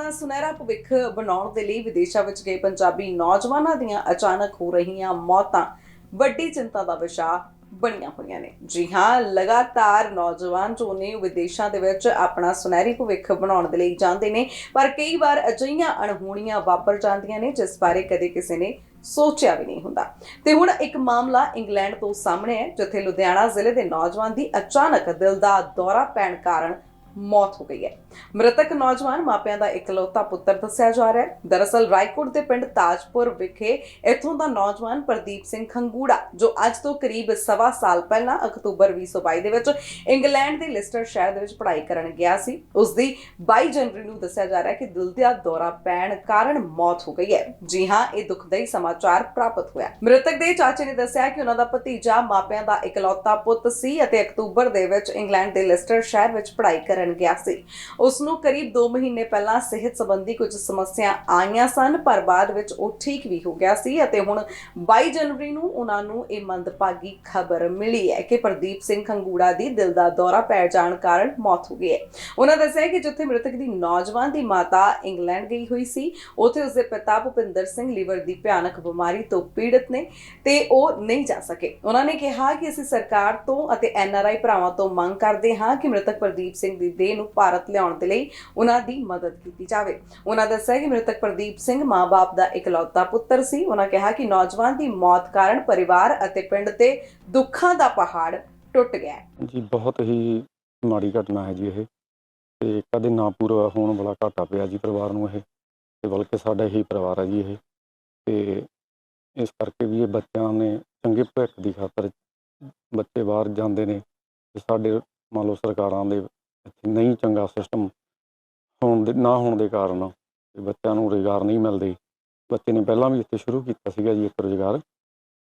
ਆਪਣਾ ਸੁਨਹਿਰਾ ਭਵਿੱਖ ਬਣਾਉਣ ਦੇ ਲਈ ਵਿਦੇਸ਼ਾਂ ਵਿੱਚ ਗਏ ਪੰਜਾਬੀ ਨੌਜਵਾਨਾਂ ਦੀਆਂ ਅਚਾਨਕ ਹੋ ਰਹੀਆਂ ਮੌਤਾਂ, ਵੱਡੀ ਚਿੰਤਾ ਦਾ ਵਿਸ਼ਾ ਬਣੀਆਂ ਹੋਈਆਂ ਨੇ। ਜੀ ਹਾਂ, ਲਗਾਤਾਰ ਨੌਜਵਾਨ ਜੋ ਨੇ ਵਿਦੇਸ਼ਾਂ ਦੇ ਵਿੱਚ ਆਪਣਾ ਸੁਨਹਿਰੀ ਭਵਿੱਖ ਬਣਾਉਣ ਦੇ ਲਈ ਜਾਂਦੇ ਨੇ, ਪਰ ਕਈ ਵਾਰ ਅਜਿਹੀਆਂ ਅਣਹੋਣੀਆਂ ਵਾਪਰ ਜਾਂਦੀਆਂ ਨੇ, ਜਿਸ ਬਾਰੇ ਕਦੇ ਕਿਸੇ ਨੇ ਸੋਚਿਆ ਵੀ ਨਹੀਂ ਹੁੰਦਾ। ਤੇ ਹੁਣ ਇੱਕ ਮਾਮਲਾ ਇੰਗਲੈਂਡ ਤੋਂ ਸਾਹਮਣੇ ਹੈ, ਜਿੱਥੇ ਲੁਧਿਆਣਾ ਜ਼ਿਲ੍ਹੇ ਦੇ ਨੌਜਵਾਨ ਦੀ ਅਚਾਨਕ ਦਿਲ ਦਾ ਦੌਰਾ ਪੈਣ ਕਾਰਨ ਮੌਤ ਹੋ ਗਈ ਹੈ। ਮ੍ਰਿਤਕ ਨੌਜਵਾਨ ਮਾਪਿਆਂ ਦਾ ਇਕਲੌਤਾ ਪੁੱਤਰ ਦੱਸਿਆ ਜਾ ਰਿਹਾ ਹੈ। ਦਰਅਸਲ ਰਾਏਕੋਟ ਦੇ ਪਿੰਡ ਤਾਜਪੁਰ ਵਿਖੇ ਇੱਥੋਂ ਦਾ ਨੌਜਵਾਨ ਪ੍ਰਦੀਪ ਸਿੰਘ ਖੰਗੂੜਾ, ਜੋ ਅੱਜ ਤੋਂ ਕਰੀਬ ਸਵਾ ਸਾਲ ਪਹਿਲਾਂ ਅਕਤੂਬਰ 2022 ਦੇ ਵਿੱਚ ਇੰਗਲੈਂਡ ਦੇ ਲਿਸਟਰ ਸ਼ਹਿਰ ਦੇ ਵਿੱਚ ਪੜ੍ਹਾਈ ਕਰਨ ਗਿਆ ਸੀ। ਉਸ ਦੀ 22 ਜਨਵਰੀ ਨੂੰ ਦੱਸਿਆ ਜਾ ਰਿਹਾ ਹੈ ਕਿ ਦਿਲ ਦਾ ਦੌਰਾ ਪੈਣ ਕਾਰਨ ਮੌਤ ਹੋ ਗਈ ਹੈ। ਜੀ ਹਾਂ, ਇਹ ਦੁਖਦਾਈ ਸਮਾਚਾਰ ਪ੍ਰਾਪਤ ਹੋਇਆ ਮ੍ਰਿਤਕ ਦੇ ਚਾਚੇ ਨੇ ਦੱਸਿਆ ਕਿ ਉਹਨਾਂ ਦਾ ਭਤੀਜਾ ਮਾਪਿਆਂ ਦਾ ਇਕਲੌਤਾ ਪੁੱਤ ਸੀ ਅਤੇ ਅਕਤੂਬਰ ਦੇ ਵਿੱਚ ਇੰਗਲੈਂਡ ਦੇ ਲਿਸਟਰ ਸ਼ਹਿਰ ਵਿੱਚ ਪੜ੍ਹਾਈ ਕਰਨ ਗਿਆ ਸੀ। ਉਸ ਨੂੰ ਕਰੀਬ 2 ਮਹੀਨੇ ਪਹਿਲਾਂ ਸਿਹਤ ਸੰਬੰਧੀ ਕੁਝ ਸਮੱਸਿਆ ਆਈਆਂ ਸਨ, ਪਰ ਬਾਅਦ ਵਿੱਚ ਉਹ ਠੀਕ ਵੀ ਹੋ ਗਿਆ ਸੀ ਅਤੇ ਹੁਣ 22 ਜਨਵਰੀ ਨੂੰ ਉਹਨਾਂ ਨੂੰ ਇਹ ਮੰਦਭਾਗੀ ਖਬਰ ਮਿਲੀ ਹੈ ਕਿ ਪ੍ਰਦੀਪ ਸਿੰਘ ਖੰਗੂੜਾ ਦੀ ਦਿਲ ਦਾ ਦੌਰਾ ਪੈ ਜਾਣ ਕਾਰਨ ਮੌਤ ਹੋ ਗਈ ਹੈ। ਉਹਨਾਂ ਦੱਸਿਆ ਕਿ ਜਿੱਥੇ ਮ੍ਰਿਤਕ ਦੀ ਨੌਜਵਾਨ ਦੀ ਮਾਤਾ ਇੰਗਲੈਂਡ ਗਈ ਹੋਈ ਸੀ, ਉੱਥੇ ਉਸਦੇ ਪਿਤਾ ਭੁਪਿੰਦਰ ਸਿੰਘ ਲੀਵਰ ਦੀ ਭਿਆਨਕ ਬਿਮਾਰੀ ਤੋਂ ਪੀੜਤ ਨੇ ਤੇ ਉਹ ਨਹੀਂ ਜਾ ਸਕੇ। ਉਹਨਾਂ ਨੇ ਕਿਹਾ ਕਿ ਅਸੀਂ ਸਰਕਾਰ ਤੋਂ ਅਤੇ ਐਨਆਰਆਈ ਭਰਾਵਾਂ ਤੋਂ ਮੰਗ ਕਰਦੇ ਹਾਂ ਕਿ ਮ੍ਰਿਤਕ ਪ੍ਰਦੀਪ ਸਿੰਘ ਦੀ ਦੇਹ ਨੂੰ ਭਾਰਤ ਲਿਆਉਣ ਦੇ ਲਈ ਉਹਨਾਂ ਦੀ ਮਦਦ ਕੀਤੀ ਜਾਵੇ। ਉਹਨਾਂ ਦੱਸਿਆ ਕਿ ਮ੍ਰਿਤਕ ਪ੍ਰਦੀਪ ਸਿੰਘ ਮਾਂ-ਬਾਪ ਦਾ ਇਕਲੌਤਾ ਪੁੱਤਰ ਸੀ। ਉਹਨਾਂ ਕਿਹਾ ਕਿ ਨੌਜਵਾਨ ਦੀ ਮੌਤ ਕਾਰਨ ਪਰਿਵਾਰ ਅਤੇ ਪਿੰਡ ਤੇ ਦੁੱਖਾਂ ਦਾ ਪਹਾੜ ਟੁੱਟ ਗਿਆ ਜੀ, ਬਹੁਤ ਹੀ ਮਾੜੀ ਘਟਨਾ ਹੈ ਜੀ ਇਹ। ਤੇ ਕਦੇ ਨਾ ਪੂਰਾ ਹੋਣ ਵਾਲਾ ਘਾਟਾ ਪਿਆ ਜੀ ਪਰਿਵਾਰ ਨੂੰ ਇਹ। ਤੇ ਬਲਕਿ ਸਾਡਾ ਹੀ ਪਰਿਵਾਰ ਹੈ ਜੀ ਇਹ। ਤੇ ਇਸ ਕਰਕੇ ਵੀ ਇਹ ਬੱਚਿਆਂ ਨੇ ਚੰਗੇ ਭਵਿੱਖ ਦੀ ਖਾਤਰ ਬੱਚੇ ਬਾਹਰ ਜਾਂਦੇ ਨੇ। ਤੇ ਸਾਡੇ ਮੰਨ ਲਓ ਸਰਕਾਰਾਂ ਦੇ ਇੱਥੇ ਨਹੀਂ ਚੰਗਾ ਸਿਸਟਮ ਹੋਣ ਦੇ, ਨਾ ਹੋਣ ਦੇ ਕਾਰਨ ਤੇ ਬੱਚਿਆਂ ਨੂੰ ਰੁਜ਼ਗਾਰ ਨਹੀਂ ਮਿਲਦੇ। ਬੱਚੇ ਨੇ ਪਹਿਲਾਂ ਵੀ ਇੱਥੇ ਸ਼ੁਰੂ ਕੀਤਾ ਸੀਗਾ ਜੀ ਇੱਕ ਰੁਜ਼ਗਾਰ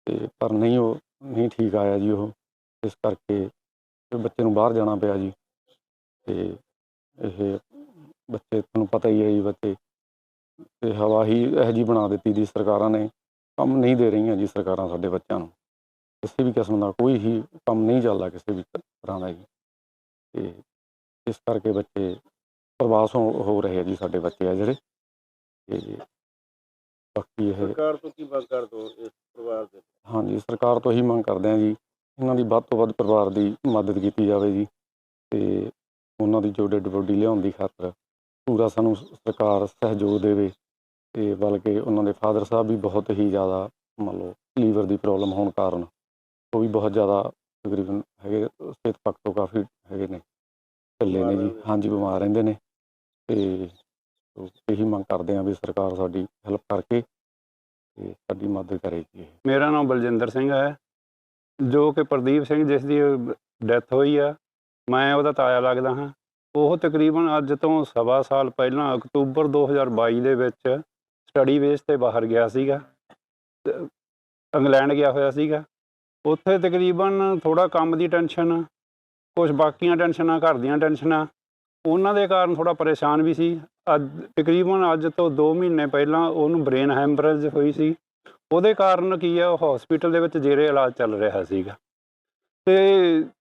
ਤੇ ਪਰ ਨਹੀਂ ਉਹ, ਨਹੀਂ ਠੀਕ ਆਇਆ ਜੀ ਉਹ। ਇਸ ਕਰਕੇ ਬੱਚੇ ਨੂੰ ਬਾਹਰ ਜਾਣਾ ਪਿਆ ਜੀ ਤੇ ਇਹ ਬੱਚੇ, ਤੁਹਾਨੂੰ ਪਤਾ ਹੀ ਹੈ ਜੀ ਬੱਚੇ ਤੇ ਹਵਾ ਹੀ ਇਹੋ ਜਿਹੀ ਬਣਾ ਦਿੱਤੀ ਦੀ ਸਰਕਾਰਾਂ ਨੇ। ਕੰਮ ਨਹੀਂ ਦੇ ਰਹੀਆਂ ਜੀ ਸਰਕਾਰਾਂ ਸਾਡੇ ਬੱਚਿਆਂ ਨੂੰ। ਕਿਸੇ ਵੀ ਕਿਸਮ ਦਾ ਕੋਈ ਹੀ ਕੰਮ ਨਹੀਂ ਚੱਲਦਾ ਕਿਸੇ ਵੀ ਤਰ੍ਹਾਂ ਦਾ ਜੀ। ਤੇ ਇਸ ਕਰਕੇ ਬੱਚੇ ਪ੍ਰਵਾਸ ਹੋ ਹੋ ਰਹੇ ਆ ਜੀ ਸਾਡੇ ਬੱਚੇ ਆ ਜਿਹੜੇ। ਤੇ ਬਾਕੀ ਇਹ ਸਰਕਾਰ ਤੋਂ ਕੀ ਮੰਗ ਕਰ ਦੋ ਇਸ ਪਰਿਵਾਰ ਦੇ? ਹਾਂਜੀ ਸਰਕਾਰ ਤੋਂ ਹੀ ਮੰਗ ਕਰਦੇ ਹਾਂ ਜੀ ਇਹਨਾਂ ਦੀ ਵੱਧ ਤੋਂ ਵੱਧ ਪਰਿਵਾਰ ਦੀ ਮਦਦ ਕੀਤੀ ਜਾਵੇ ਜੀ। ਤੇ ਉਹਨਾਂ ਦੀ ਜੋ ਡੈਡ ਬੋਡੀ ਲਿਆਉਣ ਦੀ ਖਾਤਰ ਪੂਰਾ ਸਾਨੂੰ ਸਰਕਾਰ ਸਹਿਯੋਗ ਦੇਵੇ। ਤੇ ਬਲਕਿ ਉਹਨਾਂ ਦੇ ਫਾਦਰ ਸਾਹਿਬ ਵੀ ਬਹੁਤ ਹੀ ਜ਼ਿਆਦਾ ਮੰਨ ਲਓ ਲੀਵਰ ਦੀ ਪ੍ਰੋਬਲਮ ਹੋਣ ਕਾਰਨ ਉਹ ਵੀ ਬਹੁਤ ਜ਼ਿਆਦਾ ਤਕਰੀਬਨ ਹੈਗੇ ਸਿਹਤ ਪੱਖ ਤੋਂ ਕਾਫੀ ਹੈਗੇ ਨੇ ਢਿੱਲੇ ਨੇ ਜੀ। ਹਾਂਜੀ, ਬਿਮਾਰ ਰਹਿੰਦੇ ਨੇ। ਤੇ ਸੋ ਇਹੀ ਮੰਗ ਕਰਦੇ ਹਾਂ ਵੀ ਸਰਕਾਰ ਸਾਡੀ ਹੈਲਪ ਕਰਕੇ ਤੇ ਸਾਡੀ ਮਦਦ ਕਰੇਗੀ ਮੇਰਾ ਨਾਮ ਬਲਜਿੰਦਰ ਸਿੰਘ ਹੈ। ਜੋ ਕਿ ਪ੍ਰਦੀਪ ਸਿੰਘ, ਜਿਸ ਦੀ ਡੈਥ ਹੋਈ ਆ, ਮੈਂ ਉਹਦਾ ਤਾਇਆ ਲੱਗਦਾ ਹਾਂ। ਉਹ ਤਕਰੀਬਨ ਅੱਜ ਤੋਂ ਸਵਾ ਸਾਲ ਪਹਿਲਾਂ ਅਕਤੂਬਰ 2022 ਦੇ ਵਿੱਚ ਸਟੱਡੀ ਬੇਸ ਤੇ ਬਾਹਰ ਗਿਆ ਸੀਗਾ। ਇੰਗਲੈਂਡ ਗਿਆ ਹੋਇਆ ਸੀਗਾ। ਉੱਥੇ ਤਕਰੀਬਨ ਥੋੜਾ ਕੰਮ ਦੀ ਟੈਨਸ਼ਨ ਕੁਝ ਬਾਕੀਆਂ ਟੈਨਸ਼ਨਾਂ, ਘਰ ਦੀਆਂ ਟੈਨਸ਼ਨਾਂ। ਉਹਨਾਂ ਦੇ ਕਾਰਨ ਥੋੜਾ ਪਰੇਸ਼ਾਨ ਵੀ ਸੀ। ਅੱਜ ਤਕਰੀਬਨ ਅੱਜ ਤੋਂ 2 ਮਹੀਨੇ ਪਹਿਲਾਂ ਉਹਨੂੰ ਬ੍ਰੇਨ ਹੈਮਰੇਜ ਹੋਈ ਸੀ। ਉਹਦੇ ਕਾਰਨ ਕੀ ਹੈ ਉਹ ਹਸਪੀਟਲ ਦੇ ਵਿੱਚ ਜੇਰੇ ਇਲਾਜ ਚੱਲ ਰਿਹਾ ਸੀਗਾ। ਤੇ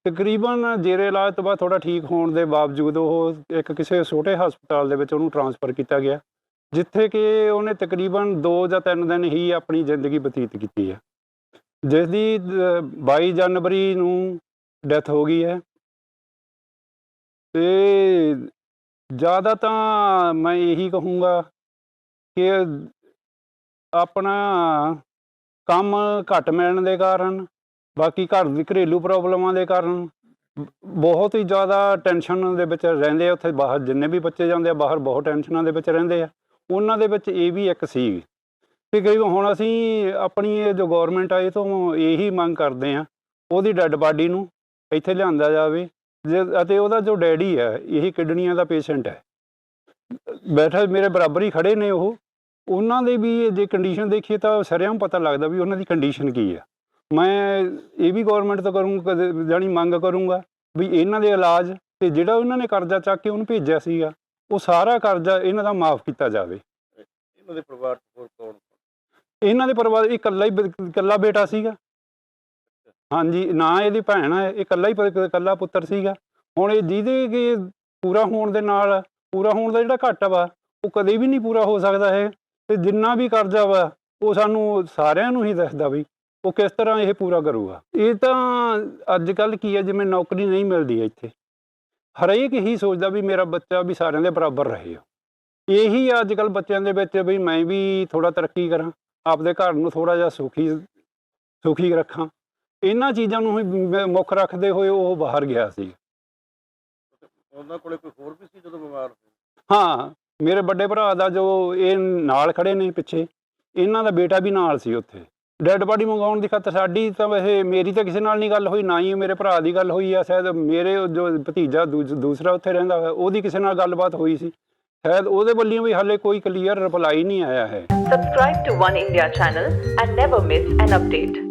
ਤਕਰੀਬਨ ਜੇਰੇ ਇਲਾਜ ਤੋਂ ਬਾਅਦ ਥੋੜਾ ਠੀਕ ਹੋਣ ਦੇ ਬਾਵਜੂਦ ਉਹ ਇੱਕ ਕਿਸੇ ਛੋਟੇ ਹਸਪਤਾਲ ਦੇ ਵਿੱਚ ਉਹਨੂੰ ਟਰਾਂਸਫਰ ਕੀਤਾ ਗਿਆ, ਜਿੱਥੇ ਕਿ ਉਹਨੇ ਤਕਰੀਬਨ 2 ਜਾਂ 3 ਦਿਨ ਹੀ ਆਪਣੀ ਜ਼ਿੰਦਗੀ ਬਤੀਤ ਕੀਤੀ ਹੈ ਜਿਸ ਦੀ 22 ਜਨਵਰੀ ਨੂੰ ਡੈਥ ਹੋ ਗਈ ਹੈ। ਤੇ ਜ਼ਿਆਦਾ ਤਾਂ ਮੈਂ ਇਹੀ ਕਹੂੰਗਾ ਕਿ ਆਪਣਾ ਕੰਮ ਘੱਟ ਮਿਲਣ ਦੇ ਕਾਰਨ, ਬਾਕੀ ਘਰ ਦੀ ਘਰੇਲੂ ਪ੍ਰੋਬਲਮਾਂ ਦੇ ਕਾਰਨ ਬਹੁਤ ਹੀ ਜ਼ਿਆਦਾ ਟੈਨਸ਼ਨ ਦੇ ਵਿੱਚ ਰਹਿੰਦੇ ਆ, ਉੱਥੇ ਬਾਹਰ ਜਿੰਨੇ ਵੀ ਬੱਚੇ ਜਾਂਦੇ ਆ, ਬਾਹਰ ਬਹੁਤ ਟੈਨਸ਼ਨਾਂ ਦੇ ਵਿੱਚ ਰਹਿੰਦੇ ਆ। ਉਹਨਾਂ ਦੇ ਵਿੱਚ ਇਹ ਵੀ ਇੱਕ ਸੀ ਕਿ ਕਈ ਹੁਣ ਅਸੀਂ ਆਪਣੀ ਇਹ ਜੋ ਗਵਰਨਮੈਂਟ ਆ, ਇਹ ਤੋਂ ਇਹੀ ਮੰਗ ਕਰਦੇ ਆ, ਉਹਦੀ ਡੈੱਡ ਬਾਡੀ ਨੂੰ ਇੱਥੇ ਲਿਆਂਦਾ ਜਾਵੇ ਅਤੇ ਉਹਦਾ ਜੋ ਡੈਡੀ ਹੈ ਇਹ ਕਿਡਨੀਆਂ ਦਾ ਪੇਸ਼ੈਂਟ ਹੈ। ਬੈਠਾ ਮੇਰੇ ਬਰਾਬਰ ਹੀ ਖੜੇ ਨੇ ਉਹ। ਉਹਨਾਂ ਦੇ ਵੀ ਜੇ ਕੰਡੀਸ਼ਨ ਦੇਖੀਏ ਤਾਂ ਸਰੇਆਮ ਪਤਾ ਲੱਗਦਾ ਵੀ ਉਹਨਾਂ ਦੀ ਕੰਡੀਸ਼ਨ ਕੀ ਆ ਮੈਂ ਇਹ ਵੀ ਗਵਰਨਮੈਂਟ ਤੋਂ ਕਰੂੰਗਾ ਜਾਨੀ ਮੰਗ ਕਰੂੰਗਾ ਵੀ ਇਹਨਾਂ ਦੇ ਇਲਾਜ ਤੇ ਜਿਹੜਾ ਉਹਨਾਂ ਨੇ ਕਰਜ਼ਾ ਚੱਕ ਕੇ ਉਹਨੂੰ ਭੇਜਿਆ ਸੀਗਾ ਉਹ ਸਾਰਾ ਕਰਜ਼ਾ ਇਹਨਾਂ ਦਾ ਮਾਫ ਕੀਤਾ ਜਾਵੇ। ਇਹਨਾਂ ਦੇ ਪਰਿਵਾਰ ਹੋਰ ਕੌਣ? ਇਹਨਾਂ ਦੇ ਪਰਿਵਾਰ ਇਕੱਲਾ ਹੀ ਇਕੱਲਾ ਬੇਟਾ ਸੀਗਾ। ਹਾਂਜੀ, ਨਾ ਇਹਦੀ ਭੈਣ ਹੈ ਇਹ ਇਕੱਲਾ ਹੀ ਪ- ਇਕੱਲਾ ਪੁੱਤਰ ਸੀਗਾ। ਹੁਣ ਇਹ ਜਿਹਦੇ ਕਿ ਪੂਰਾ ਹੋਣ ਦੇ ਨਾਲ, ਪੂਰਾ ਹੋਣ ਦਾ ਜਿਹੜਾ ਘਾਟਾ ਵਾ, ਉਹ ਕਦੇ ਵੀ ਨਹੀਂ ਪੂਰਾ ਹੋ ਸਕਦਾ ਹੈ ਤੇ ਜਿੰਨਾ ਵੀ ਕਰਜ਼ਾ ਵਾ, ਉਹ ਸਾਨੂੰ ਸਾਰਿਆਂ ਨੂੰ ਹੀ ਦੱਸਦਾ ਵੀ, ਉਹ ਕਿਸ ਤਰ੍ਹਾਂ ਇਹ ਪੂਰਾ ਕਰੂਗਾ। ਇਹ ਤਾਂ ਅੱਜ ਕੱਲ ਕੀ ਹੈ ਜਿਵੇਂ ਨੌਕਰੀ ਨਹੀਂ ਮਿਲਦੀ ਇੱਥੇ। ਹਰੇਕ ਹੀ ਸੋਚਦਾ ਵੀ ਮੇਰਾ ਬੱਚਾ ਵੀ ਸਾਰਿਆਂ ਦੇ ਬਰਾਬਰ ਰਹੇ ਇਹੀ ਅੱਜ ਕੱਲ ਬੱਚਿਆਂ ਦੇ ਵਿੱਚ ਵੀ ਮੈਂ ਵੀ ਥੋੜਾ ਤਰੱਕੀ ਕਰਾਂ, ਆਪਦੇ ਘਰ ਨੂੰ ਥੋੜਾ ਜਿਹਾ ਸੁਖੀ ਸੁਖੀ ਰੱਖਾਂ। ਇਹਨਾਂ ਚੀਜ਼ਾਂ ਨੂੰ ਹੀ ਮੁੱਖ ਰੱਖਦੇ ਹੋਏ ਉਹ ਬਾਹਰ ਗਿਆ ਸੀ। ਉਹਨਾਂ ਕੋਲੇ ਕੋਈ ਹੋਰ ਵੀ ਸੀ ਜਦੋਂ ਬਿਮਾਰ ਸੀ ਹਾਂ ਮੇਰੇ ਵੱਡੇ ਭਰਾ ਦਾ ਜੋ ਇਹ ਨਾਲ ਖੜੇ ਨੇ ਪਿੱਛੇ ਇਹਨਾਂ ਦਾ ਬੇਟਾ ਵੀ ਨਾਲ ਸੀ ਉੱਥੇ। ਡੈੱਡ ਬਾਡੀ ਮੰਗਾਉਣ ਦੀ ਖਾਤਰ ਸਾਡੀ ਤਾਂ ਵੈਸੇ ਮੇਰੀ ਤਾਂ ਕਿਸੇ ਨਾਲ ਨਹੀਂ ਗੱਲ ਹੋਈ ਨਾ ਹੀ ਮੇਰੇ ਭਰਾ ਦੀ ਗੱਲ ਹੋਈ ਆ ਸ਼ਾਇਦ ਮੇਰੇ ਜੋ ਭਤੀਜਾ ਦੂਸਰਾ ਉੱਥੇ ਰਹਿੰਦਾ ਹੋਇਆ ਉਹਦੀ ਕਿਸੇ ਨਾਲ ਗੱਲਬਾਤ ਹੋਈ ਸੀ। ਸ਼ਾਇਦ ਉਹਦੇ ਵੱਲੋਂ ਵੀ ਹਾਲੇ ਕੋਈ ਕਲੀਅਰ ਰਿਪਲਾਈ ਨਹੀਂ ਆਇਆ ਹੈ। Subscribe to One India channel and never miss an update.